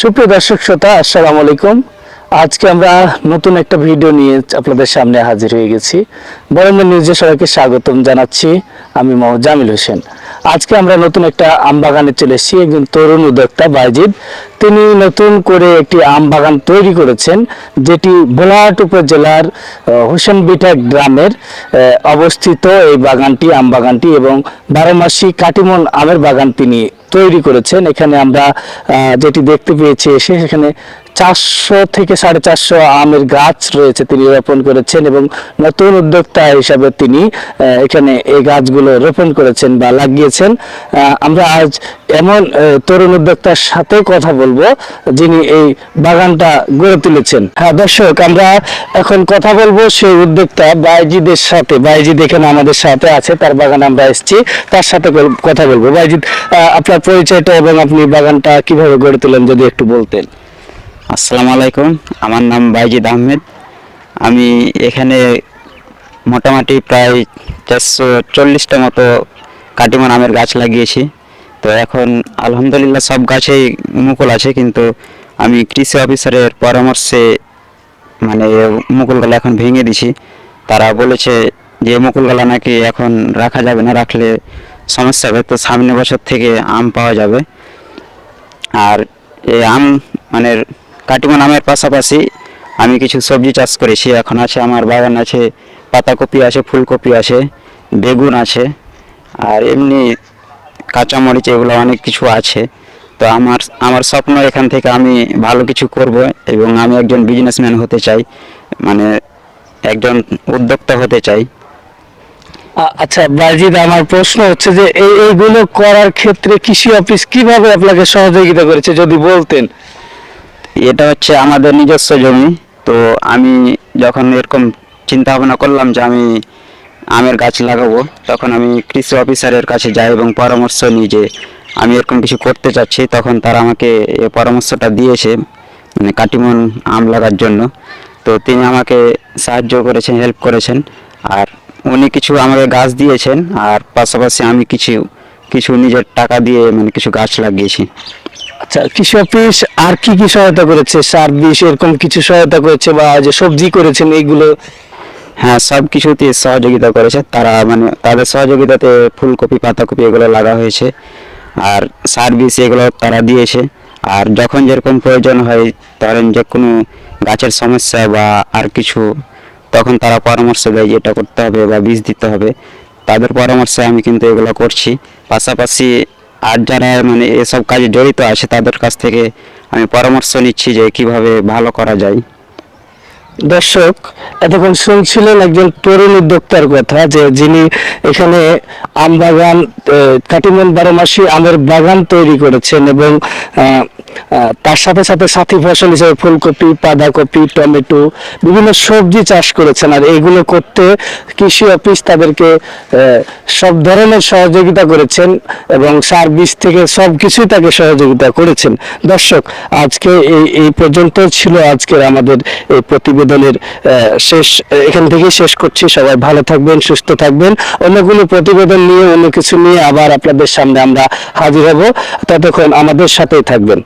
সুপ্রিয় দর্শক শ্রোতা আসসালামু আলাইকুম। আজকে আমরা নতুন একটা ভিডিও নিয়ে আপনাদের সামনে হাজির হয়ে গেছি। বরেন্দ্র নিউজে সবাইকে স্বাগতম জানাচ্ছি আমি মোহাম্মদ জামিল হোসেন। আজকে আমরা নতুন একটা আম বাগানে চলে এসেছি একজন তরুণ উদ্যোক্তা বাইজিদ। তিনি নতুন করে একটি আম বাগান তৈরি করেছেন যেটি বোলাহাট উপজেলার আহ, হোসেনবিটা গ্রামের অবস্থিত এই বাগানটি আম বাগানটি এবং বারোমাসি কাটিমন আমের বাগান তিনি তৈরি করেছেন। এখানে আমরা যেটি দেখতে পেয়েছি এসে সেখানে চারশো থেকে সাড়ে চারশো আমের গাছ রয়েছে তিনি রোপণ করেছেন এবং নতুন উদ্যোক্তা হিসাবে তিনি এখানে এই গাছগুলো রোপণ করেছেন বা লাগিয়েছেন। আমরা আজ এমন তরুণ উদ্যোক্তার সাথে কথা বলব যিনি এই বাগানটা গড়ে তুলেছেন। হ্যাঁ দর্শক আমরা এখন কথা বলব সেই উদ্যোক্তা বাইজিদের সাথে। বাইজিদ এখানে আমাদের সাথে আছে তার বাগান আমরা এসেছি তার সাথে কথা বলব। বাইজিদ আহ, আপনার পরিচয়টা এবং আপনি বাগানটা কীভাবে গড়ে তোলেন যদি একটু বলতেন। আসসালামু আলাইকুম, আমার নাম বাইজিদ আহমেদ। আমি এখানে মোটামুটি প্রায় চারশো চল্লিশটা মতো কাটিমন আমের গাছ লাগিয়েছি। তো এখন আলহামদুলিল্লাহ সব গাছেই মুকুল আছে, কিন্তু আমি কৃষি অফিসারের পরামর্শে মানে মুকুলগুলো এখন ভেঙে দিছি। তারা বলেছে যে মুকুলগুলো নাকি এখন রাখা যাবে না, রাখলে সমস্যা হবে। তো সামনে বছর থেকে আম পাওয়া যাবে। আর এই আম মানে কাটিমন আমের পাশাপাশি আমি কিছু সবজি চাষ করেছি। এখন আছে আমার বাগান আছে, পাতাকপি আছে, ফুলকপি আছে, বেগুন আছে, আর এমনি কাঁচামরিচ এগুলো অনেক কিছু আছে। তো আমার আমার স্বপ্ন এখান থেকে আমি ভালো কিছু করব এবং আমি একজন বিজনেসম্যান হতে চাই। মানে একজন উদ্যোক্তা হতে চাই। আচ্ছা বাইজিদ আমার প্রশ্ন হচ্ছে যে এই, এইগুলো করার ক্ষেত্রে কৃষি অফিস কীভাবে আপনাকে সহযোগিতা করেছে, যদি বলতেন? এটা হচ্ছে আমাদের নিজস্ব জমি, তো আমি যখন এরকম চিন্তা ভাবনা করলাম যে আমি আমের গাছ লাগাবো, তখন আমি কৃষি অফিসারের কাছে যাই এবং পরামর্শ নিই যে আমি এরকম কিছু করতে চাচ্ছি, তখন তারা আমাকে পরামর্শটা দিয়েছে মানে কাটিমন আম লাগার জন্য। তো তিনি আমাকে সাহায্য করেছেন, হেল্প করেছেন। আর উনি কিছু আমাকে গাছ দিয়েছেন আর পাশাপাশি আমি কিছু কিছু নিজের টাকা দিয়ে মানে কিছু গাছ লাগিয়েছি। আচ্ছা কৃষি অফিস আর কি কি সহায়তা করেছে? সার বিষ এরকম কিছু সহায়তা করেছে বা যে সবজি করেছেন এইগুলো? হ্যাঁ সব কিছুতে সহযোগিতা করেছে। তারা মানে তাদের সহযোগিতাতে ফুলকপি পাতাকপি এগুলো লাগা হয়েছে আর সার বিষ এগুলো তারা দিয়েছে। আর যখন যেরকম প্রয়োজন হয় ধরেন যে কোনো গাছের সমস্যা বা আর কিছু তখন তারা পরামর্শ দেয় এটা করতে হবে বা বীজ দিতে হবে। তাদের পরামর্শে আমি কিন্তু এগুলো করছি। পাশাপাশি আর যারা মানে এসব কাজে জড়িত আছে, তাদের কাছ থেকে আমি পরামর্শ নিচ্ছি যে কীভাবে ভালো করা যায়। দর্শক, এতক্ষণ শুনছিলেন একজন তরুণ উদ্যোক্তার কথা যে যিনি এখানে আম বাগান কাটিমন বারো মাসি আমের বাগান তৈরি করেছেন এবং তার সাথে সাথে সাথী ফসল হিসেবে ফুলকপি, বাঁধাকপি, টমেটো, বিভিন্ন সবজি চাষ করেছেন আর এগুলো করতে কৃষি অফিস তাদেরকে সব ধরনের সহযোগিতা করেছেন এবং সার বীজ থেকে সব কিছুই তাকে সহযোগিতা করেছেন। দর্শক, আজকে এই এই পর্যন্ত ছিল আজকের আমাদের এই প্রতিবেদনের শেষ, এখান থেকেই শেষ করছি। সবাই ভালো থাকবেন, সুস্থ থাকবেন। অন্য প্রতিবেদন নিয়ে, অন্য কিছু নিয়ে আবার আপনাদের সামনে আমরা হাজির হব। ততক্ষণ আমাদের সাথেই থাকবেন।